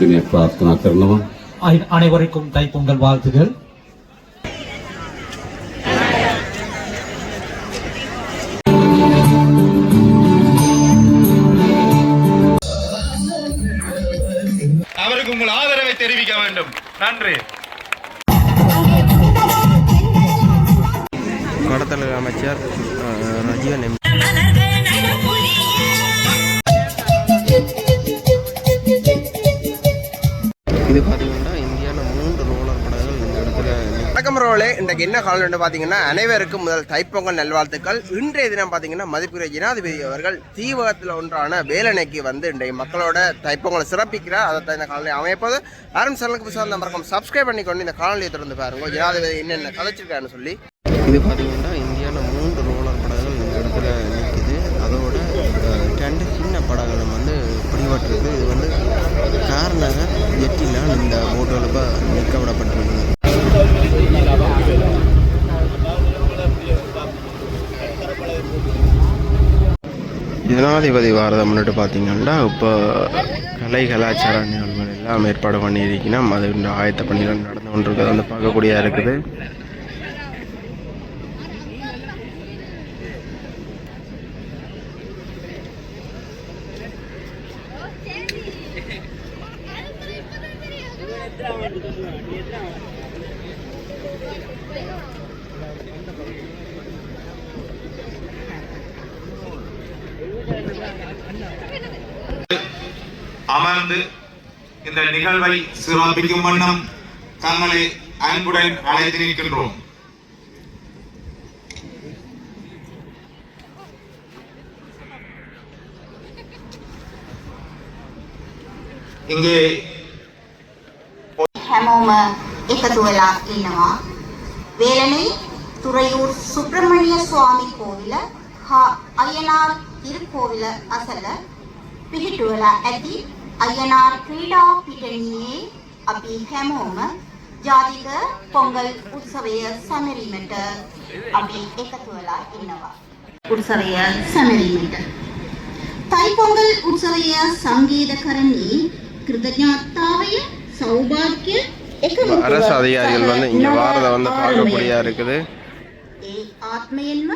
continued prarthana karanam அனைவருக்கும் தைப்பொங்கல் வாழ்த்துகள் அவருக்கு உங்கள் ஆதரவை தெரிவிக்க வேண்டும் நன்றி கடத்தல் அமைச்சர் ரஜீவன் எம் இது பார்த்தீங்கன்னா இந்தியாவில் மூன்று ரோலர் படகுகள் இந்த இடத்துல வணக்கம் ரோலே இன்றைக்கு என்ன காலம் பார்த்தீங்கன்னா அனைவருக்கும் முதல் தைப்பொங்கல் நல்வாழ்த்துக்கள். இன்றைய தினம் பார்த்தீங்கன்னா மதிப்புரை ஜனாதிபதி அவர்கள் தீவகத்தில் ஒன்றான வேலனைக்கு வந்து இன்றைய மக்களோட தைப்பொங்கலை சிறப்பிக்கிறார். அதை இந்த காலனி அமைப்பது யாரும் சேனலுக்கு புதுசாக இருந்தால் மறக்காம சப்ஸ்கிரைப் பண்ணிக்கொண்டு இந்த காலனியை தொடர்ந்து பாருங்க. ஜனாதிபதி என்னென்ன கதைச்சிருக்காருன்னு சொல்லி. இது பார்த்தீங்கன்னா இந்தியாவில் மூன்று ரோலர் படகுகள் இந்த இடத்துல நிற்குது அதோட ரெண்டு சின்ன படகுகளும் வந்து பிடிபட்டிருக்கு. இது வந்து காரணங்க ஜெட்டிலாம் இந்த போட்டுகளுக்கு நிற்க விடப்பட்டிருக்கு ஜனாதிபதி வாரதம் முன்னிட்டு பார்த்தீங்கன்னா இப்போ கலை கலாச்சார நிகழ்வுகள் எல்லாம் ஏற்பாடு பண்ணியிருக்கணும் அது ஆயத்த பணிகள் நடந்து கொண்டிருக்கிறது. வந்து பார்க்கக்கூடியதாக இருக்குது. அமர்ந்து இந்த நிகழ்வை சிறப்பிக்கும் வண்ணம் தங்களை அன்புடன் அழைத்து நிற்கின்றோம் இங்கே හැමෝම එකතු වෙලා ඉන්නවා. වේලනේ තුරයූර් සුබ්‍රමණ්‍ය ස්වාමි කෝවිල හා අයනාර් තිරුකෝවිල අසල පිහිටුවලා ඇති අයනාර් ක්‍රීඩා පිටණියේ අපි හැමෝම ජාතික පොංගල් උත්සවය සැමරීමට අපි එකතු වෙලා ඉන්නවා. උත්සවය සැමරීමට තයිපොංගල් උත්සවය සංගීත කරන්නේ கிருதஞாத்தாவைய சௌபாக்கிய එකමුතුව அரசு அதிகாரிகள் வந்து இங்கே නව வாரதை வந்து ආරම්භය. பார்க்கக்கூடியதாக இருக்குது ඒ ආත්මයෙන්ම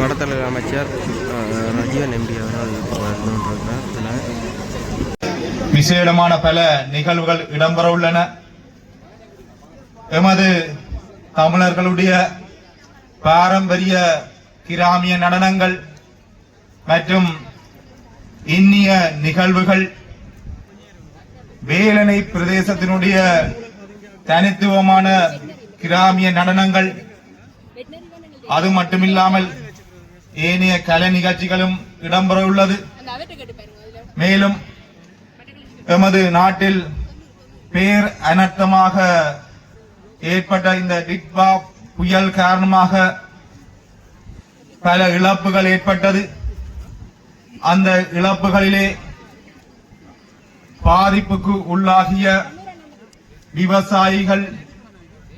கடத்தொழில் அமைச்சர் ரஜீவன் எம்பி அவர்கள் இதில் விசேடமான பல நிகழ்வுகள் இடம்பெற உள்ளன. எமது தமிழர்களுடைய பாரம்பரிய கிராமிய நடனங்கள் மற்றும் இன்னிய நிகழ்வுகள் வேலனை பிரதேசத்தினுடைய தனித்துவமான கிராமிய நடனங்கள். அது மட்டுமில்லாமல் ஏனைய கலை நிகழ்ச்சிகளும் இடம்பெற உள்ளது. மேலும் எமது நாட்டில் பேர் அனர்த்தமாக ஏற்பட்ட இந்த டிட்பா புயல் காரணமாக பல இழப்புகள் ஏற்பட்டது. அந்த இழப்புகளிலே பாதிப்புக்கு உள்ளாகிய விவசாயிகள்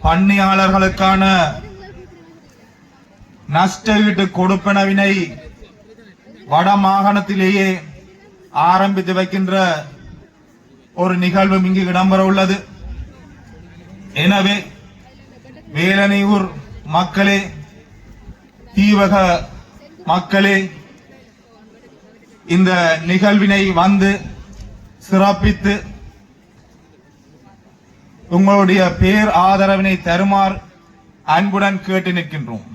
பண்ணையாளர்களுக்கான நஷ்டஈட்டு கொடுப்பனவினை வட மாகாணத்திலேயே ஆரம்பித்து வைக்கின்ற ஒரு நிகழ்வும் இங்கு இடம்பெற உள்ளது. எனவே வேலனையூர் மக்களே தீவக மக்களே இந்த நிகழ்வினை வந்து சிறப்பித்து உங்களுடைய பேர் ஆதரவினை தருமாறு அன்புடன் கேட்டு நிற்கின்றோம்.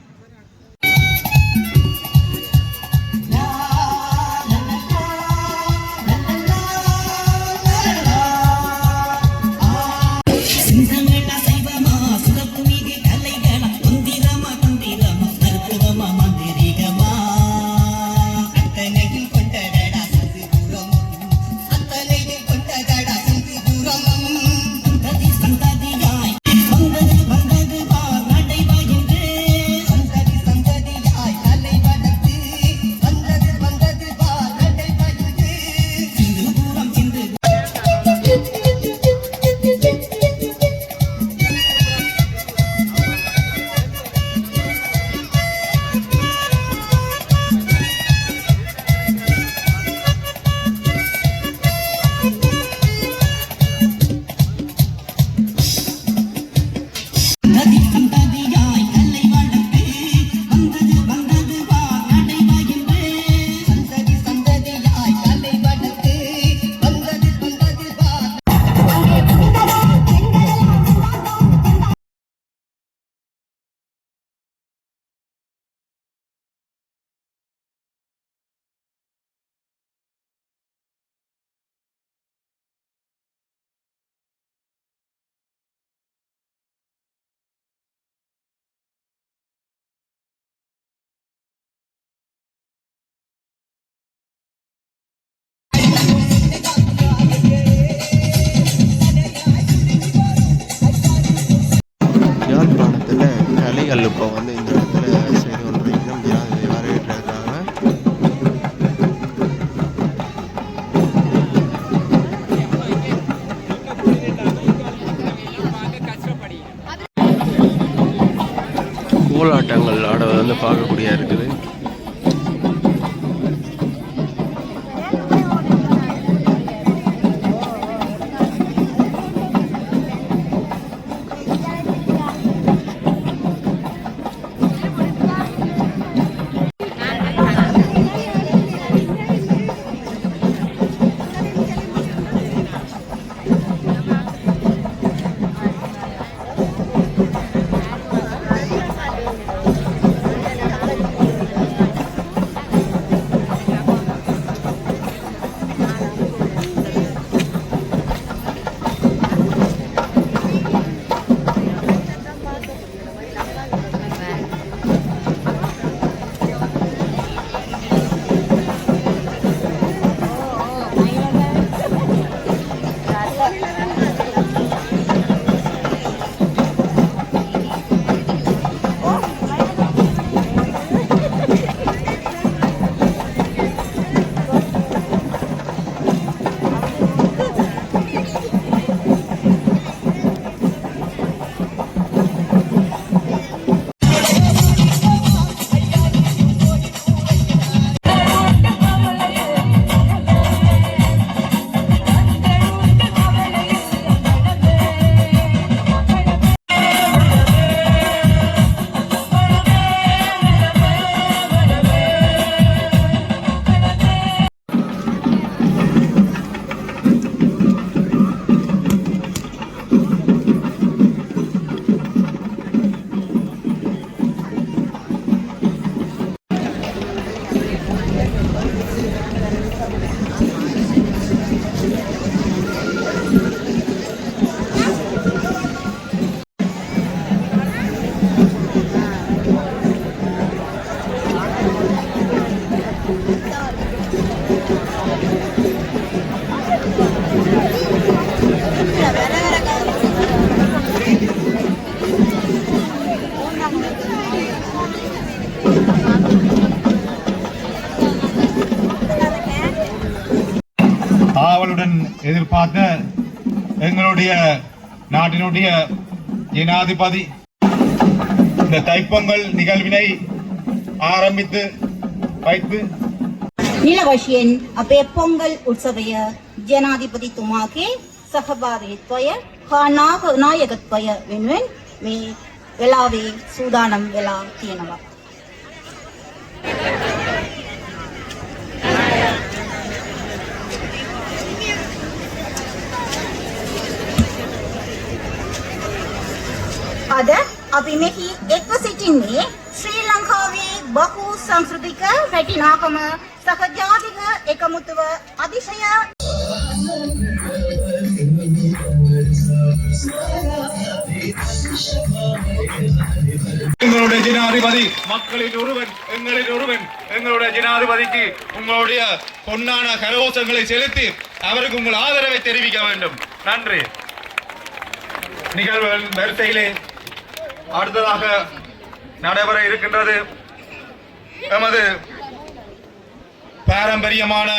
இப்போ வந்து இந்த இடத்துல செய்து கொண்டிருக்கிறோம் ஜனாதிபதி வரவேற்றிருக்காங்க கோலாட்டங்கள் ஆடுவது வந்து பார்க்கக்கூடிய இருக்குது. நம்முடைய நாட்டினுடைய ஜனாதிபதி இந்த தைப்பொங்கல் நிகழ்வினை ஆரம்பித்து வைத்து ನಿಲವಶಿಯನ್ ಅಪೆ ಪೊಂಗಲ್ ಉತ್ಸವಯ ಜನಾಧಿಪತಿ ತುಮಾಕೆ ಸಹಭಾಗಿತ್ವಯ ನಾಗ ನಾಯಕತ್ವಯ ವೆನ್ವೆನ್ ಮೇ ವೆಲಾವೆ ಸೂದಾನಂ ವೆಲಾ ತೀನವ අද අපි මෙහි එක්ව සිටින්නේ ශ්‍රී ලංකාවේ බහු සංස්කෘතික වැටිනාකම සහ ජාතික එකමුතුව අතිශය எங்களுடைய ஜனாதிபதி மக்களின் ஒருவன் எங்களின் ஒருவன் எங்களுடைய ஜனாதிபதிக்கு உங்களுடைய பொன்னான கரகோஷங்களை செலுத்தி அவருக்கு உங்கள் ஆதரவை தெரிவிக்க வேண்டும் நன்றி நிகழ்வு வரிசையிலே அடுத்ததாக நடைபெற இருக்கின்றது எமது பாரம்பரியமான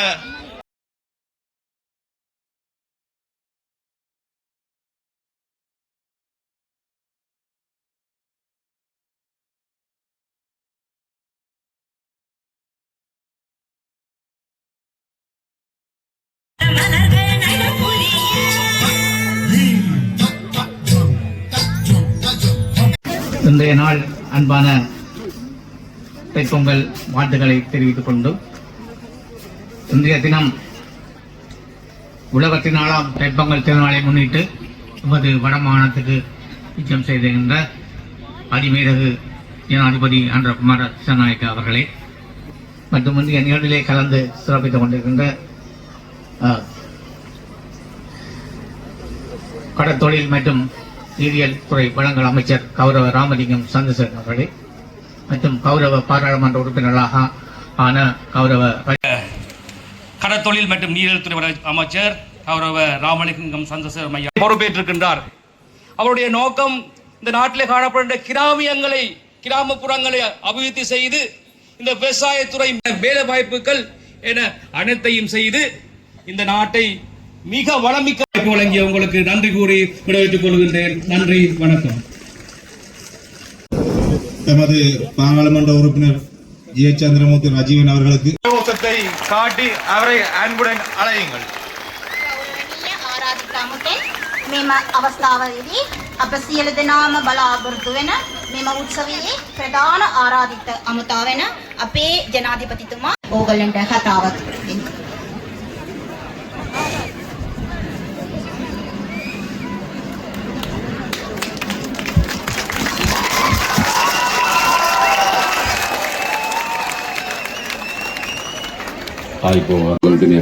மலர்கள் நடப்புரிய இன்றைய நாள் அன்பான தைப்பொங்கல் வாழ்த்துக்களை தெரிவித்துக் கொண்டு இன்றைய தினம் உலகத்தின் நாளாம் தைப்பொங்கல் திருநாளை முன்னிட்டு நமது வடமாகாணத்துக்கு நிச்சயம் செய்திருக்கின்ற அதிமேதகு ஜனாதிபதி அன்ற குமார திசாநாயக்க அவர்களே மற்றும் இந்திய நிகழ்விலே கலந்து சிறப்பித்துக் கொண்டிருக்கின்ற கடற்தொழில் மற்றும் நீரியல் துறை வழங்கல் அமைச்சர் கௌரவ ராமலிங்கம் சந்திரசேகர் அவர்களே மற்றும் கௌரவ பாராளுமன்ற உறுப்பினர்களாக ஆன கௌரவ கடற்தொழில் மற்றும் நீரியல் துறை அமைச்சர் கௌரவ ராமலிங்கம் சந்திரசேகர் ஐயா பொறுப்பேற்றிருக்கின்றார். அவருடைய நோக்கம் இந்த நாட்டிலே காணப்படுகின்ற கிராமியங்களை கிராமப்புறங்களை அபிவிருத்தி செய்து இந்த விவசாயத்துறை வேலை வாய்ப்புகள் என அனைத்தையும் செய்து இந்த நாட்டை மிக வளமிக்க வாய்ப்பு வழங்கிய உங்களுக்கு நன்றி கூறி விடைபெற்றுக் கொள்கின்றேன் நன்றி வணக்கம் எமது பாராளுமன்ற உறுப்பினர் ஜி எச் சந்திரமூர்த்தி ரஜீவன் அவர்களுக்கு கரகோஷத்தை காட்டி அவரை அன்புடன் அழையுங்கள் ගෞරවනීය ආරාධිත අමුතෙන් මෙම අවස්ථාවේදී අප සියලු දෙනාම බලාපොරොත්තු වෙන මෙම උත්සවයේ ප්‍රධාන ආරාධිත අමුතා වෙන අපේ ජනාධිපතිතුමා ඕගලන්ට කතාවක් දෙන්න.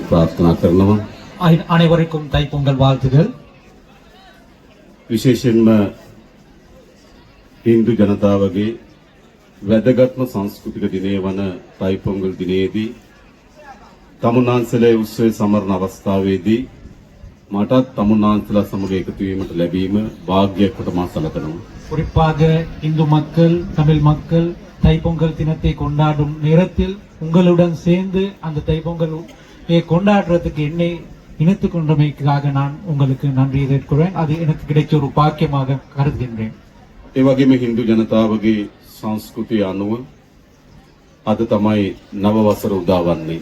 ಪ್ರಾರ್ಥನಾ ಕರ್ನವ ಅನೇವರಿಗೂ தைப்பொங்கல் வாழ்த்துகள் විශේෂයෙන්ම හින්දු ජනතාවගේ වැදගත්ම සංස්කෘතික දිනය වන ටයිපොංගල් දිනයේදී තමුන්නාන්සලේ උත්සවය සමරන අවස්ථාවේදී මටත් තමුන්නාන්සලා සමග එකතු වීමට ලැබීම වාග්යක් කොට මා සලකනවා. குறிப்பாக இந்து மக்கள் தமிழ் மக்கள் தைப்பொங்கல் தினத்தை கொண்டாடும் நேரத்தில் உங்களுடன் சேர்ந்து அந்த தைப்பொங்கல் கொண்டாடுறதுக்கு என்னை இணைத்துக் கொண்டமைக்காக நான் உங்களுக்கு நன்றி எதிர்க்கிறேன் அது எனக்கு கிடைச்ச ஒரு பாக்கியமாக கருதுகின்றேன் ඒ වගේම හින්දු ජනතාවගේ සංස්කෘතිය අනුව අද තමයි නව වසර උදා වන්නේ.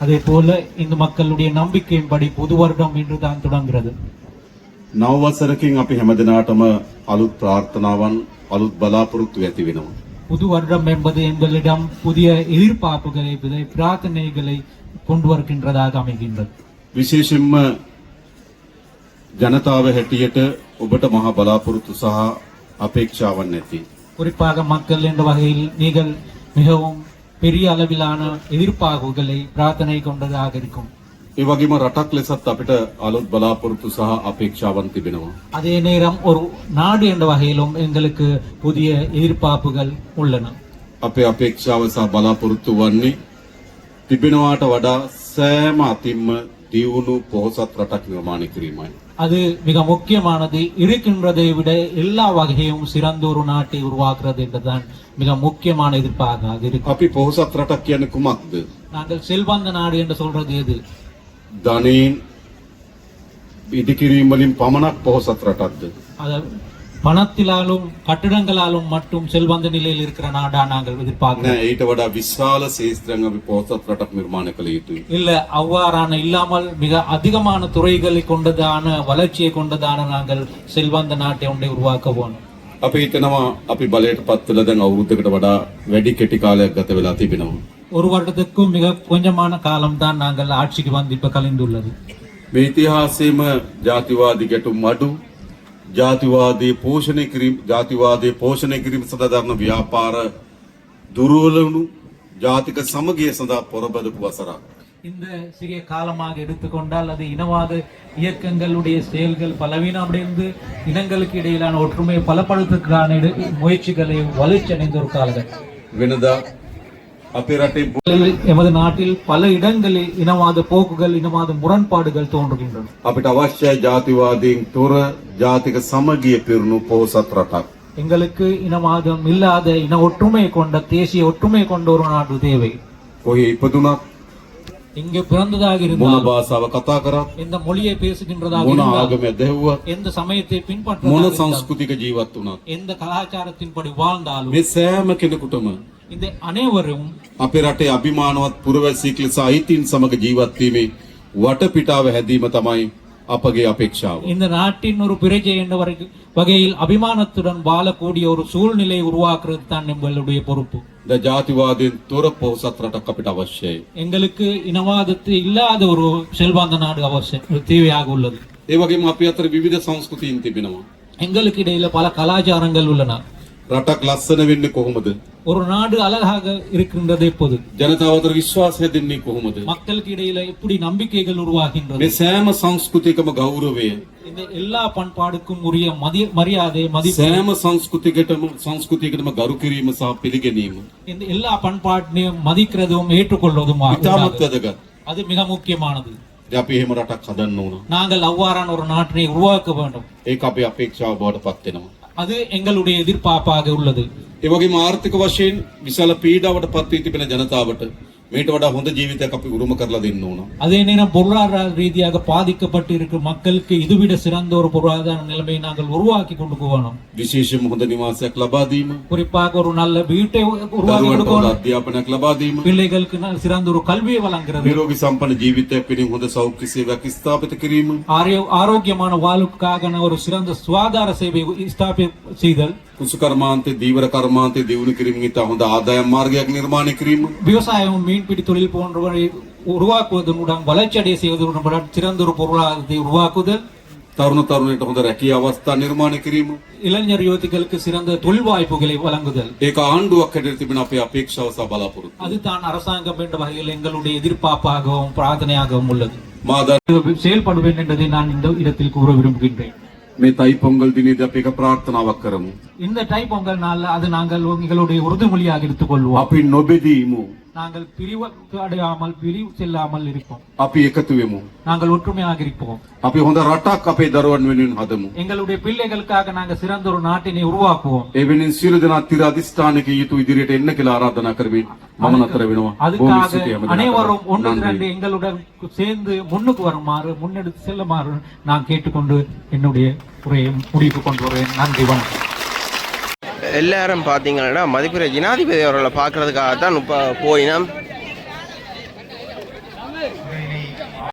அதே போல இந்து மக்களுடைய நம்பிக்கையின்படி புது வருடம் இன்று தான் தொடங்குகிறது නව වසරකින් අපි හැමදෙනාටම අලුත් ප්‍රාර්ථනාවන් අලුත් බලාපොරොත්තු ඇති වෙනවා. புது வருடம் என்பது எங்களிடம் புதிய எதிர்பார்ப்புகளை புதிய பிரார்த்தனைகளை கொண்டு வருகின்றதாக அமைகின்றது විශේෂයෙන්ම ජනතාව හැටියට ඔබට මහා බලාපොරොත්තු සහ අපේක්ෂාවන් ඇති. குறிப்பாக மக்கள் என்ற வகையில் நீங்கள் மிகவும் பெரிய அளவிலான எதிர்பார்ப்புகளை பிரார்த்தனை கொண்டதாக இருக்கும் ඒ වගේම රටක් ලෙසත් අපිට අලුත් බලාපොරොත්තු සහ අපේක්ෂාවන් තිබෙනවා. அதே நேரம் ஒரு நாடு என்ற வகையிலும் எங்களுக்கு புதிய எதிர்பார்ப்புகள் உள்ளன අපේ අපේක්ෂාව සහ බලාපොරොත්තු වන්නේ තිබෙනවාට වඩා සෑම අතින්ම දියුණු පොහොසත් රටක් නිර්මාණය කිරීමයි. அது மிக முக்கியமானது இருக்கின்றதை விட எல்லா வகையும் சிறந்த ஒரு நாட்டை உருவாக்குறது என்றுதான் மிக முக்கியமான எதிர்பார்ப்பாக இருக்கு අපි පොහොසත් රටක් කියන්නේ කුමක්ද? நாங்கள் செல்வந்த நாடு என்று சொல்றது எது ධනයෙන් ඉදිකිරීම වලින් පමණක් පොහොසත් රටක්ද? அத பணத்திலாலும் கட்டிடங்களாலும் மட்டும் செல்வந்த நிலையில் இருக்கிற நாடா நாங்கள் எதிர்பார்க்கிறோம் නෑ ඊට වඩා විශාල ශේෂ්ත්‍රයන් අපි පොහොසත් රටක් නිර්මාණය කළ යුතුයි. இல்ல அவ்வாறான இல்லாமல் மிக அதிகமான துறைகளை கொண்டதான வளர்ச்சியை கொண்டதான நாங்கள் செல்வந்த நாட்டை ஒன்றை உருவாக்க போனோம் අපි හිතනවා අපි බලයට පත්වල දැන් අවුරුද්දකට වඩා වැඩි කෙටි කාලයක් ගත වෙලා තිබෙනවා. ஒரு வருடத்துக்கும் மிக கொஞ்சமான காலம் தான் நாங்கள் ஆட்சிக்கு வந்து இப்ப கலைந்துள்ளது මේ ඉතිහාසයේම ජාතිවාදී ගැටුම් අඩු ජාතිවාදී පෝෂණය කිරීම ජාතිවාදී පෝෂණය කිරීම සඳහා දරන ව්‍යාපාර දුර්වල වුණු ජාතික සමගිය සඳහා පොරබදපු වසරක්. இந்த சிறிய காலமாக எடுத்துக்கொண்டால் அது இனவாத இயக்கங்களுடைய செயல்கள் பலவீனமடைந்து இனங்களுக்கு இடையிலான ஒற்றுமையை பலப்படுத்துக்கான இட- முயற்சிகளை வளர்ச்சி அடைந்த ஒரு காலகட்டம் වෙනදා අපේ රටේ எமது நாட்டில் பல இடங்களில் இனவாத போக்குகள் இனவாத முரண்பாடுகள் தோன்றுகின்றன අපිට අවශ්‍යයි ජාතිවාදීන් තොර ජාතික සමගිය පිරුණු පොහොසත් රටක්. எங்களுக்கு இனவாதம் இல்லாத இன ஒற்றுமை கொண்ட தேசிய ஒற்றுமை கொண்ட ஒரு நாடு தேவை කොහේ ඉපදුනත් இங்கு பிறந்ததாக මොන இருந்தால் භාෂාව කතා කරත් எந்த மொழியை பேசுகின்றதாக මොන இருந்தால் ආගම දැහුවත් எந்த சமயத்தை මොන பின்பற்ற සංස්කෘතික ජීවත් වුණත් எந்த கலாச்சாரத்தின்படி வாழ்ந்தாலும் මේ සෑම කෙනෙකුටම இந்த அனைவரும் අපේ රටේ අභිමානවත් පුරවැසියෙක් ලෙස අයිතීන් සමග ජීවත් වීමේ වටපිටාව හැදීම තමයි අපගේ අපේක්ෂාව. இந்த நாட்டின் ஒரு பிரஜை என்ற வரை- வகையில் அபிமானத்துடன் வாழக்கூடிய ஒரு சூழ்நிலை உருவாக்குறது தான் நம்மளுடைய பொறுப்பு ද ජාතිවාදයෙන් තොර පොහොසත් රටක් අපිට අවශ්‍යයි. எங்களுக்கு இனவாதத்து இல்லாத ஒரு செல்வாந்த நாடு அவசியம் தேவையாக உள்ளது ඒ වගේම අපි අතර විවිධ සංස්කෘතීන් තිබෙනවා. எங்களுக்கு இடையில பல கலாச்சாரங்கள் உள்ளன රටක් ලස්සන වෙන්නේ කොහොමද? ஒரு நாடு அழகாக இருக்கின்றது எப்போது ජනතාව අතර විශ්වාසය දෙන්නේ කොහොමද? மக்களுக்கு இடையில எப்படி நம்பிக்கைகள் உருவாகின்றது මේ සෑම සංස්කෘතිකම ගෞරවය இந்த எல்லா பண்பாடுக்கும் உரிய மதி- மரியாதை மதிப்பு සෑම සංස්කෘතිකටම සංස්කෘතියකටම ගරු කිරීම සහ පිළිගැනීම இந்த எல்லா பண்பாட்டையும் மதிக்கிறதும் ஏற்றுக்கொள்வதும் ඉතාමත් වැදගත්. அது மிக முக்கியமானது ඉතින් අපි එහෙම රටක් හදන්න ඕන. நாங்கள் அவ்வாறான ஒரு நாட்டினை உருவாக்க வேண்டும் ඒක අපේ අපේක්ෂාව බවට පත් වෙනවා. அது எங்களுடைய எதிர்பார்ப்பாக உள்ளது ඒ වගේම ආර්ථික වශයෙන් විශාල පීඩාවට පත් වී තිබෙන ජනතාවට මේට වඩා හොඳ ජීවිතයක් අපි උරුම කරලා දෙන්න ඕන. அதே நேரம் பொருளாதார ரீதியாக பாதிக்கப்பட்டு இருக்கும் மக்களுக்கு இதுவிட சிறந்த ஒரு பொருளாதார நிலைமையை நாங்கள் உருவாக்கி கொண்டு போகணும் විශේෂයෙන්ම හොඳ නිවාසයක් ලබා දීම, குறிப்பாக ஒரு நல்ல வீட்டை உருவாக்கி දරුවන්ට හොඳ கொடுக்கணும் අධ්‍යාපනයක් ලබා දීම, பிள்ளைகளுக்கு நல்ல சிறந்த ஒரு கல்வியை வழங்குறது නිරෝගී සම්පන්න ජීවිතයක් වෙනුවෙන් හොඳ සෞඛ්‍ය සේවයක් ස්ථාපිත කිරීම, ஆரோக்கிய- ஆரோக்கியமான வாழ்வுக்காக ஒரு சிறந்த சுகாதார சேவை ஸ்தாபி செய்தல் කුසු කර්මාන්තේ, දීවර කර්මාන්තේ දියුණු කිරීමෙන් ඉතා හොඳ ආදායම් මාර්ගයක් නිර්මාණය කිරීම, விவசாயம் மீன்பிடி தொழில் போன்றவரை உருவாக்குவதனுடன் வளர்ச்சி அடைய செய்வதனுடன் சிறந்த ஒரு பொருளாதாரத்தை உருவாக்குதல் තරුණ තරුණයට හොඳ රැකිය අවස්ථා නිර්මාණය කිරීම. இளைஞர் யுவதிகளுக்கு சிறந்த தொழில் வாய்ப்புகளை வழங்குதல் ඒක ආණ්ඩුවක් හැටියට තිබෙන අපේ අපේක්ෂාව සහ බලාපොරොත්තු. அதுதான் அரசாங்கம் என்ற வகையில் எங்களுடைய எதிர்பார்ப்பாகவும் பிரார்த்தனையாகவும் உள்ளது මා දන්නවා இது செயல்படுவேன் என்பதை நான் இந்த இடத்தில் கூற விரும்புகின்றேன் මේ තයි පොංගල් දිනේදී අපි එක ප්‍රාර්ථනාවක් කරමු. இந்த டைப் பொங்கல் நாள்ல அது நாங்கள் எங்களுடைய உறுதிமொழியாக எடுத்துக் கொள்வோம் අපි නොබෙදීමු. நாங்கள் பிரிவு அடையாமல் பிரிவு செல்லாமல் இருப்போம் අපි එකතු වෙමු. நாங்கள் ஒற்றுமையாக இருப்போம் අපි හොඳ රටක් අපේ දරුවන් වෙනුවෙන් හදමු. எங்களுடைய பிள்ளைகளுக்காக நாங்கள் சிறந்த ஒரு நாட்டினை உருவாக்குவோம் ඒ වෙනුවෙන් සියලු දෙනා තිර අධිෂ්ඨානක යුතු ඉදිරියට එන්න කියලා ආරාධනා කරමින් මම නතර වෙනවා. බොහොම அதுக்காக ස්තුතියි හැමදෙනාටම. அனைவரும் ஒன்று නන්දි. திரண்டு எங்களுடன் சேர்ந்து முன்னுக்கு வருமாறு முன்னெடுத்து செல்லுமாறு நான் கேட்டுக்கொண்டு என்னுடைய உரையை முடிவுக்கு கொண்டு வருவேன் நன்றி வணக்கம் எல்லாரும் பார்த்தீங்கன்னா மதிப்புரை ஜனாதிபதி அவர்களை பார்க்கறதுக்காக தான் இப்போ போயினம்.